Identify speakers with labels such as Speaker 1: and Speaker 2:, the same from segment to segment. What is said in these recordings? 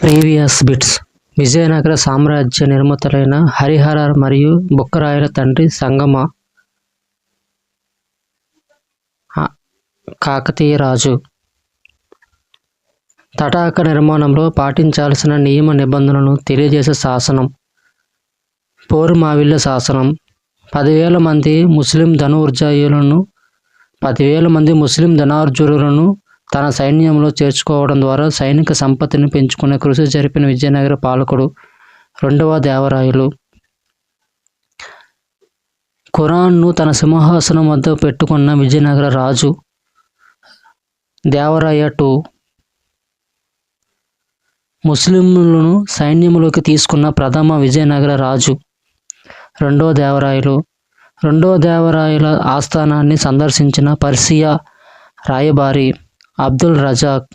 Speaker 1: Previous bits. Vijayanagara సామ్రాజ్య నిర్మాతలైన హరిహర మరియు బుక్కరాయల తండ్రి సంగమ కాకతీయ రాజు. తటాక నిర్మాణంలో పాటించాల్సిన నియమ నిబంధనలను తెలియజేసే శాసనం. పోరుమావిళ్ళ శాసనం. పదివేల మంది ముస్లిం ధనుర్జయులను పదివేల మంది ముస్లిం ధనార్జులను తన సైన్యంలో చేర్చుకోవడం ద్వారా సైనిక సంపత్తిని పెంచుకునే కృషి జరిపిన విజయనగర పాలకుడు రెండవ దేవరాయలు. ఖురాన్ను తన సింహాసనం వద్ద పెట్టుకున్న విజయనగర రాజు దేవరాయ టూ ముస్లింలను సైన్యంలోకి తీసుకున్న ప్రథమ విజయనగర రాజు రెండో దేవరాయలు. రెండో దేవరాయల ఆస్థానాన్ని సందర్శించిన పర్సియా రాయబారి అబ్దుల్ రజాక్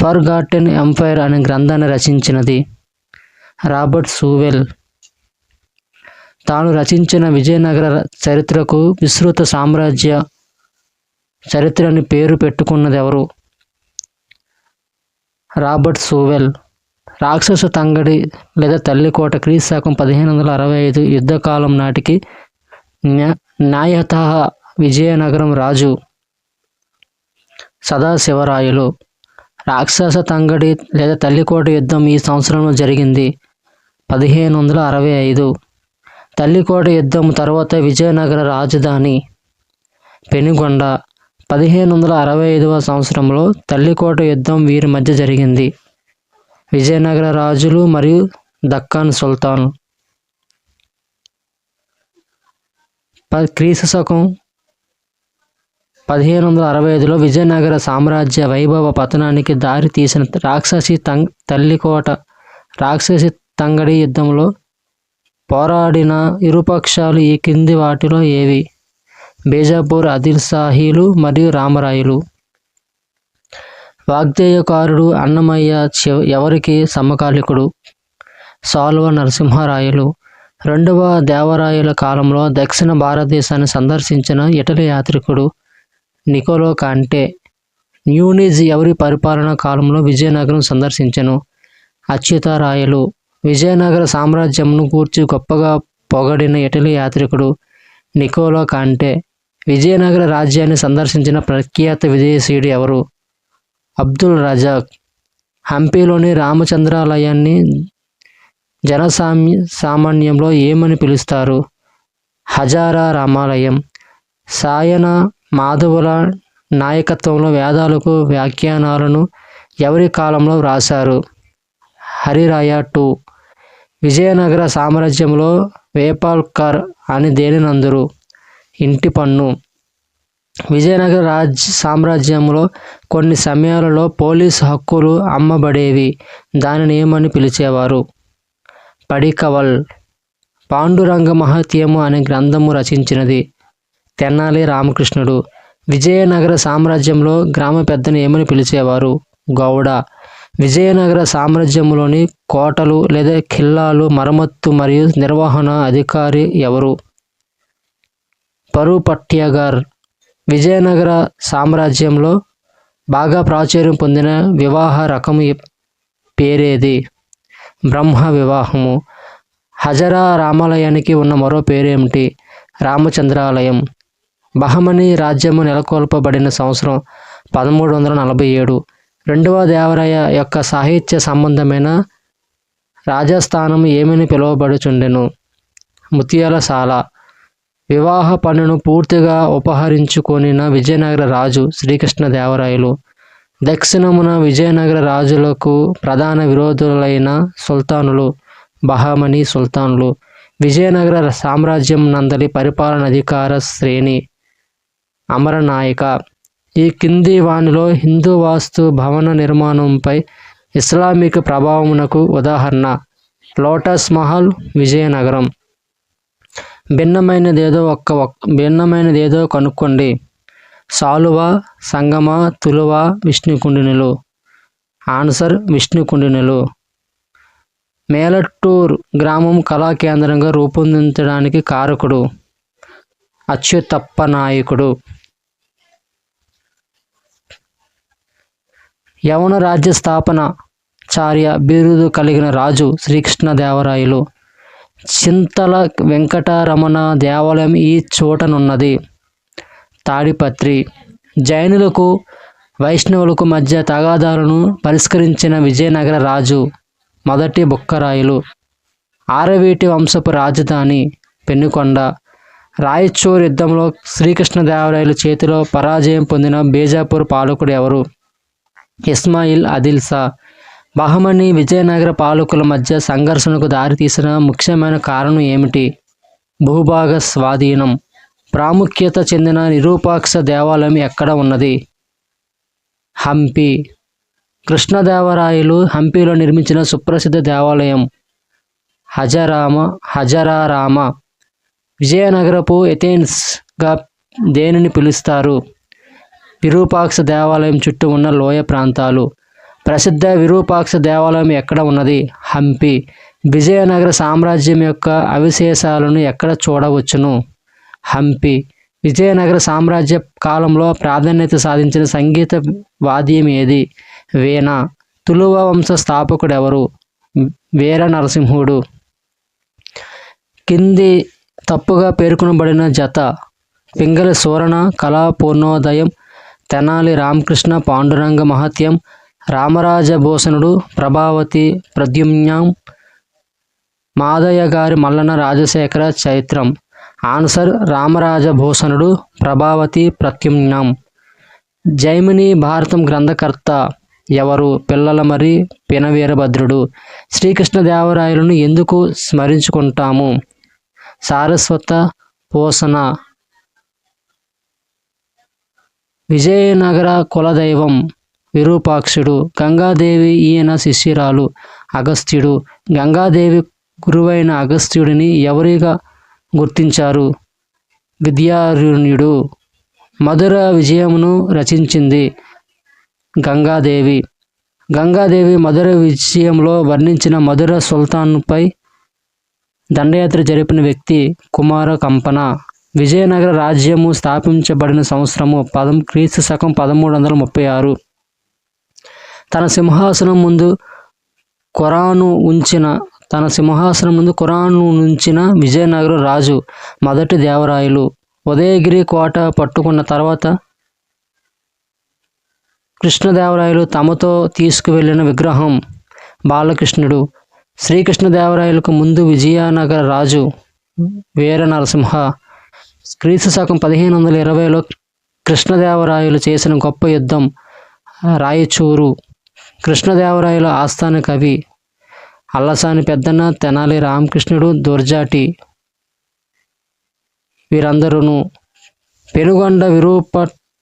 Speaker 1: ఫర్ గార్టెన్ ఎంపైర్ అనే గ్రంథాన్ని రచించినది రాబర్ట్ సూవెల్. తాను రచించిన విజయనగర చరిత్రకు విస్తృత సామ్రాజ్య చరిత్ర అని పేరు పెట్టుకున్నది ఎవరు? Robert Sewell. రాక్షస తంగడి లేదా తల్లికోట క్రీస్తు పదిహేను వందల అరవై ఐదు యుద్ధకాలం నాటికి న్యాయత విజయనగరం రాజు. సదాశివరాయలు. రాక్షస తంగడి లేదా తల్లికోట యుద్ధం ఈ సంవత్సరంలో జరిగింది. పదిహేను వందల అరవై ఐదు. తల్లికోట యుద్ధం తర్వాత విజయనగర రాజధాని పెనుగొండ. పదిహేను వందల అరవై ఐదవ సంవత్సరంలో తల్లికోట యుద్ధం వీరి మధ్య జరిగింది. విజయనగర రాజులు మరియు దక్కాన్ సుల్తాన్. ప- క్రీస్తు శకం పదిహేను వందల అరవై ఐదులో విజయనగర సామ్రాజ్య వైభవ పతనానికి దారి తీసిన రాక్షసి తంగ్ తల్లికోట రాక్షసి తంగడి యుద్ధంలో పోరాడిన ఇరుపక్షాలు ఈ కింది వాటిలో ఏవి? బేజాపూర్ అదిల్షాహీలు మరియు రామరాయులు. వాగ్దేయకారుడు అన్నమయ్య ఎవరికి? సమకాలికుడు. సాల్వ నరసింహరాయలు. రెండవ దేవరాయల కాలంలో దక్షిణ భారతదేశాన్ని సందర్శించిన ఇటలీ యాత్రికుడు నికోలో కాంటే న్యూనిజ్ ఎవరి పరిపాలనా కాలంలో విజయనగరం సందర్శించెను? అచ్యుతారాయలు విజయనగర సామ్రాజ్యంను కూర్చి గొప్పగా పొగడిన ఇటలీ యాత్రికుడు నికోలో కాంటే విజయనగర రాజ్యాన్ని సందర్శించిన ప్రఖ్యాత విదేశీయుడు ఎవరు? అబ్దుల్ రజాక్. హంపీలోని రామచంద్రాలయాన్ని జనసామ్య సామాన్యంలో ఏమని పిలుస్తారు? హజారా రామాలయం సాయన మాధవుల నాయకత్వంలో వేదాలకు వ్యాఖ్యానాలను ఎవరి కాలంలో వ్రాశారు? హరిరాయ టూ. విజయనగర సామ్రాజ్యంలో వేపాల్కర్ అని దేనినందురు? ఇంటి పన్ను. విజయనగర రాజ్ సామ్రాజ్యంలో కొన్ని సమయాలలో పోలీస్ హక్కులు అమ్మబడేవి. దానిని ఏమని పిలిచేవారు? పడికవల్. పాండురంగ మహత్యము అనే గ్రంథము రచించినది. తెనాలి రామకృష్ణుడు. విజయనగర సామ్రాజ్యంలో గ్రామ పెద్దను ఏమని పిలిచేవారు? గౌడ. విజయనగర సామ్రాజ్యంలోని కోటలు లేదా ఖిల్లాలు మరమ్మత్తు మరియు నిర్వహణ అధికారి ఎవరు? పరుపట్యగర్ విజయనగర సామ్రాజ్యంలో బాగా ప్రాచుర్యం పొందిన వివాహ రకము పేరేది? బ్రహ్మ వివాహము. హజరా రామాలయానికి ఉన్న మరో పేరేమిటి? రామచంద్రాలయం. బహమనీ రాజ్యము నెలకొల్పబడిన సంవత్సరం పదమూడు వందల నలభై ఏడు. రెండవ దేవరాయ యొక్క సాహిత్య సంబంధమైన రాజస్థానం ఏమని పిలువబడుచుండెను? ముత్యాలశాల వివాహ పనును పూర్తిగా ఉపహరించుకొనిన విజయనగర రాజు శ్రీకృష్ణదేవరాయలు దక్షిణమున విజయనగర రాజులకు ప్రధాన విరోధులైన సుల్తానులు బహమని సుల్తానులు. విజయనగర సామ్రాజ్యం నందలి పరిపాలన అధికార శ్రేణి. అమరనాయక. ఈ కింది వానిలో హిందూ వాస్తు భవన నిర్మాణంపై ఇస్లామిక్ ప్రభావమునకు ఉదాహరణ. లోటస్ మహల్ విజయనగరం. భిన్నమైనదేదో ఒక్క భిన్నమైనదేదో కనుక్కోండి. సాలువ సంగమ తులువ విష్ణుకుండినులు. ఆన్సర్ విష్ణుకుండినులు. మేలట్టూర్ గ్రామం కళా కేంద్రంగా రూపొందించడానికి కారకుడు. అచ్యుతప్ప నాయకుడు యవన రాజ్య స్థాపన చార్య బిరుదు కలిగిన రాజు శ్రీకృష్ణదేవరాయలు. చింతల వెంకటరమణ దేవాలయం ఈ చోటనున్నది. తాడిపత్రి. జైనులకు వైష్ణవులకు మధ్య తగాదాలను పరిష్కరించిన విజయనగర రాజు మొదటి బుక్కరాయలు. ఆరవీటి వంశపు రాజధాని పెనుకొండ. రాయచూర్ యుద్ధంలో శ్రీకృష్ణదేవరాయలు చేతిలో పరాజయం పొందిన బీజాపూర్ పాలకుడు ఎవరు? ఇస్మాయిల్ అదిల్ షా. బహమని విజయనగర పాలకుల మధ్య సంఘర్షణకు దారితీసిన ముఖ్యమైన కారణం ఏమిటి? భూభాగ స్వాధీనం ప్రాముఖ్యత చెందిన నిరూపాక్ష దేవాలయం ఎక్కడ ఉన్నది? హంపి. కృష్ణదేవరాయలు హంపిలో నిర్మించిన సుప్రసిద్ధ దేవాలయం. హజరామ హజరారామ. విజయనగరపు ఎథెన్స్గా దేనిని పిలుస్తారు? విరూపాక్ష దేవాలయం చుట్టూ ఉన్న లోయ ప్రాంతాలు. ప్రసిద్ధ విరూపాక్ష దేవాలయం ఎక్కడ ఉన్నది? హంపి. విజయనగర సామ్రాజ్యం యొక్క అవశేషాలను ఎక్కడ చూడవచ్చును? హంపి. విజయనగర సామ్రాజ్య కాలంలో ప్రాధాన్యత సాధించిన సంగీత వాద్యం ఏది? వీణ. తులువ వంశ స్థాపకుడు ఎవరు వీర నరసింహుడు. కింది తప్పుగా పేర్కొనబడిన జత పింగళ సూరణ కళా పూర్ణోదయం తెనాలి రామకృష్ణ పాండురంగ మహత్యం రామరాజభూషణుడు ప్రభావతి ప్రద్యుమ్నం మాదయ్య గారి మల్లన రాజశేఖర చైత్రం ఆన్సర్ రామరాజభూషణుడు ప్రభావతి ప్రత్యుమ్నం. జైమిని భారతం గ్రంథకర్త ఎవరు? పిల్లల మరి పినవీరభద్రుడు. శ్రీకృష్ణదేవరాయలను ఎందుకు స్మరించుకుంటాము? సారస్వత పోషణ విజయనగర కులదైవం విరూపాక్షుడు గంగాదేవి ఈయన శిష్యురాలు అగస్త్యుడు. గంగాదేవి గురువైన అగస్త్యుడిని ఎవరిగా గుర్తించారు? విద్యారణ్యుడు. మధుర విజయమును రచించింది గంగాదేవి. గంగాదేవి మధుర విజయంలో వర్ణించిన మధుర సుల్తాన్పై దండయాత్ర జరిపిన వ్యక్తి కుమార కంపన. విజయనగర రాజ్యము స్థాపించబడిన సంవత్సరము పదం క్రీస్తు శకం పదమూడు వందల ముప్పై ఆరు. తన సింహాసనం ముందు ఖురాను ఉంచిన తన సింహాసనం ముందు ఖురాను ఉంచిన విజయనగర రాజు మొదటి దేవరాయలు. ఉదయగిరి కోట పట్టుకున్న తర్వాత కృష్ణదేవరాయలు తమతో తీసుకువెళ్ళిన విగ్రహం బాలకృష్ణుడు. శ్రీకృష్ణదేవరాయలకు ముందు విజయనగర రాజు వీర నరసింహ. క్రీస్తు శకం పదిహేను వందల ఇరవైలో కృష్ణదేవరాయలు చేసిన గొప్ప యుద్ధం రాయచూరు. కృష్ణదేవరాయల ఆస్థాన కవి అల్లసాని పెద్దన్న తెనాలి రామకృష్ణుడు దుర్జాటి వీరందరూ పెనుగొండ విరూప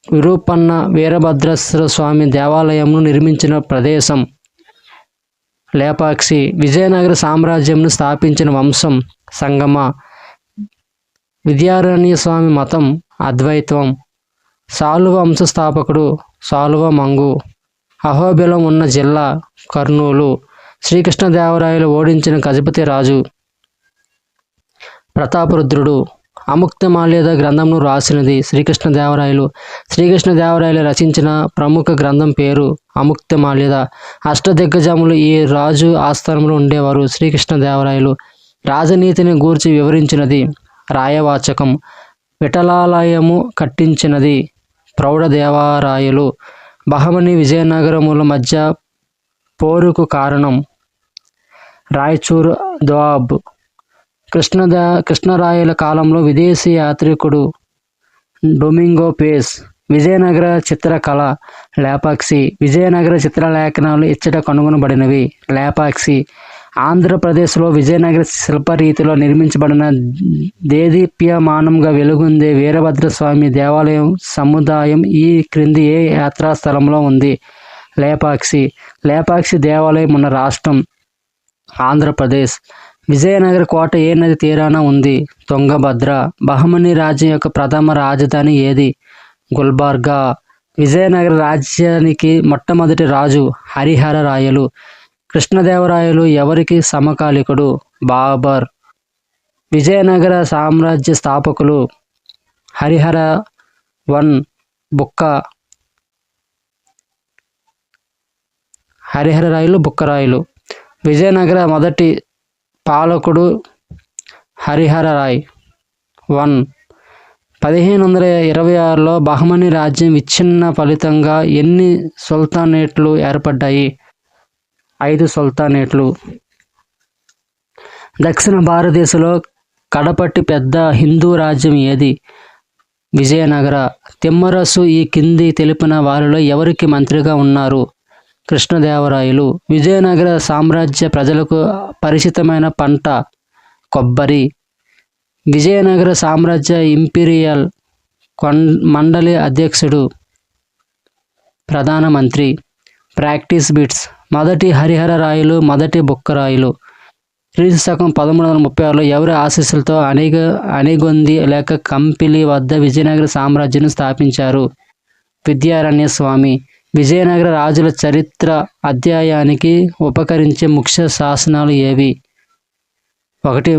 Speaker 1: విరూపన్న వీరభద్రేశ్వర స్వామి దేవాలయంను నిర్మించిన ప్రదేశం లేపాక్షి విజయనగర సామ్రాజ్యంను స్థాపించిన వంశం సంగమ. విద్యారణ్య స్వామి మతం అద్వైతం సాలువ వంశస్థాపకుడు సాలువ మంగు. అహోబిలం ఉన్న జిల్లా కర్నూలు. శ్రీకృష్ణదేవరాయలు ఓడించిన గజపతి రాజు. ప్రతాపరుద్రుడు. అముక్తమాల్యద గ్రంథంను రాసినది శ్రీకృష్ణదేవరాయలు. శ్రీకృష్ణదేవరాయలు రచించిన ప్రముఖ గ్రంథం పేరు అముక్తమాల్యద. అష్టదిగ్గజములు ఈ రాజు ఆస్థానంలో ఉండేవారు శ్రీకృష్ణదేవరాయలు. రాజనీతిని గూర్చి వివరించినది రాయవాచకం. విఠలాలయము కట్టించినది ప్రౌఢదేవరాయలు. బహమని విజయనగరముల మధ్య పోరుకు కారణం రాయచూర్ దోబ్ కృష్ణద కృష్ణరాయల కాలంలో విదేశీ యాత్రికుడు డొమింగో పేస్ విజయనగర చిత్రకళ లేపాక్షి విజయనగర చిత్రలేఖనాలు ఇచ్చట కనుగొనబడినవి లేపాక్షి ఆంధ్రప్రదేశ్లో విజయనగర శిల్పరీతిలో నిర్మించబడిన దేదీప్యమానంగా వెలుగొందే వీరభద్రస్వామి దేవాలయం సముదాయం ఈ క్రింది ఏ యాత్రా స్థలంలో ఉంది? లేపాక్షి లేపాక్షి దేవాలయం ఉన్న రాష్ట్రం ఆంధ్రప్రదేశ్. విజయనగర కోట ఏ నది తీరాన ఉంది? తుంగభద్ర. బహమని రాజ్యం యొక్క ప్రథమ రాజధాని ఏది? గుల్బర్గా. విజయనగర రాజ్యానికి మొట్టమొదటి రాజు హరిహర రాయలు కృష్ణదేవరాయలు ఎవరికి సమకాలికుడు? బాబర్. విజయనగర సామ్రాజ్య స్థాపకులు హరిహర వన్ బుక్క. హరిహర రాయలు బుక్కరాయలు. విజయనగర మొదటి పాలకుడు హరిహర రాయ్ వన్. పదిహేను వందల ఇరవై ఆరులో బహమని రాజ్యం విచ్ఛిన్న ఫలితంగా ఎన్ని సుల్తానేట్లు ఏర్పడ్డాయి? ఐదు సుల్తానేట్లు. దక్షిణ భారతదేశంలో కడపటి పెద్ద హిందూ రాజ్యం ఏది? విజయనగర. తిమ్మరసు ఈ కింది తెలిపిన వారిలో ఎవరికి మంత్రిగా ఉన్నారు? కృష్ణదేవరాయలు విజయనగర సామ్రాజ్య ప్రజలకు పరిచితమైన పంట కొబ్బరి. విజయనగర సామ్రాజ్య ఇంపీరియల్ కొన్ మండలి అధ్యక్షుడు ప్రధానమంత్రి. Practice bits. మొదటి హరిహర రాయలు మొదటి బుక్కరాయలు క్రీస్తు శకం పదమూడు వందల ముప్పై ఆరులో ఎవరి ఆశీస్సులతో అనేక అనిగొంది లేక కంపిలి వద్ద విజయనగర సామ్రాజ్యం స్థాపించారు? విద్యారణ్య స్వామి. విజయనగర రాజుల చరిత్ర అధ్యాయానికి ఉపకరించే ముఖ్య శాసనాలు ఏవి? ఒకటి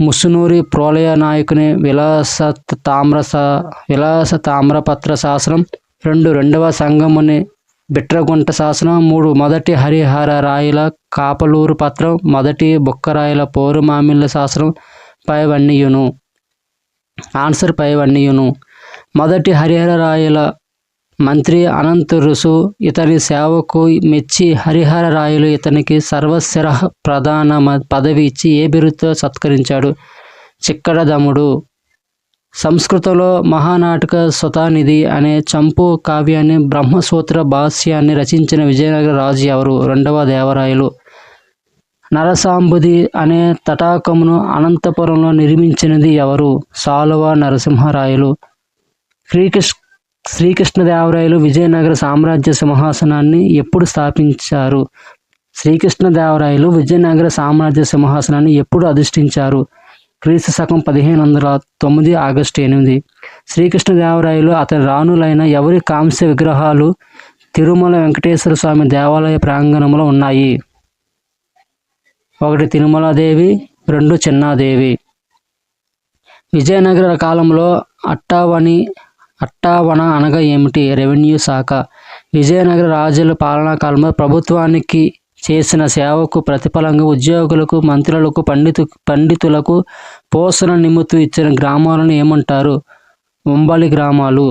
Speaker 1: ముసునూరి ప్రోలయ నాయకుని విలాస తామ్ర సా- విలాస తామ్రపత్ర శాసనం. రెండు రెండవ సంగముని బిట్రగుంట శాసనం. మూడు మొదటి హరిహర రాయల కాపలూరు పత్రం. మొదటి బుక్కరాయల పోరు మామిళ్ళ శాసనం. పైవన్నీయును. ఆన్సర్ పైవన్నీయును. మొదటి హరిహర రాయల మంత్రి అనంత రుసు ఇతని సేవకు మెచ్చి హరిహర రాయలు ఇతనికి సర్వశిర ప్రధాన పదవి ఇచ్చి ఏ బిరుదుతో సత్కరించాడు? చిక్కడదముడు సంస్కృతంలో మహానాటక స్వతానిధి అనే చంపు కావ్యాన్ని బ్రహ్మసూత్ర భాష్యాన్ని రచించిన విజయనగర రాజు ఎవరు? రెండవ దేవరాయలు. నరసాంబుది అనే తటాకమును అనంతపురంలో నిర్మించినది ఎవరు? సాలువ నరసింహరాయలు. శ్రీకృష్ణ శ్రీకృష్ణదేవరాయలు విజయనగర సామ్రాజ్య సింహాసనాన్ని ఎప్పుడు స్థాపించారు? శ్రీకృష్ణదేవరాయలు విజయనగర సామ్రాజ్య సింహాసనాన్ని ఎప్పుడు అధిష్ఠించారు? క్రీస్తు శకం పదిహేను వందల తొమ్మిది ఆగస్టు ఎనిమిది. శ్రీకృష్ణదేవరాయలు అతని రాణులైన ఎవరి కాంస్య విగ్రహాలు తిరుమల వెంకటేశ్వర స్వామి దేవాలయ ప్రాంగణంలో ఉన్నాయి? ఒకటి తిరుమలాదేవి రెండు చిన్నాదేవి. విజయనగర కాలంలో అట్టావని అట్టావన అనగా ఏమిటి? రెవెన్యూ శాఖ. విజయనగర రాజుల పాలనా కాలంలో ప్రభుత్వానికి చేసిన సేవకు ప్రతిఫలంగా ఉద్యోగులకు మంత్రులకు పండితు పండితులకు పోషణ నిమిత్తం ఇచ్చిన గ్రామాలను ఏమంటారు? ఉంబలి గ్రామాలు.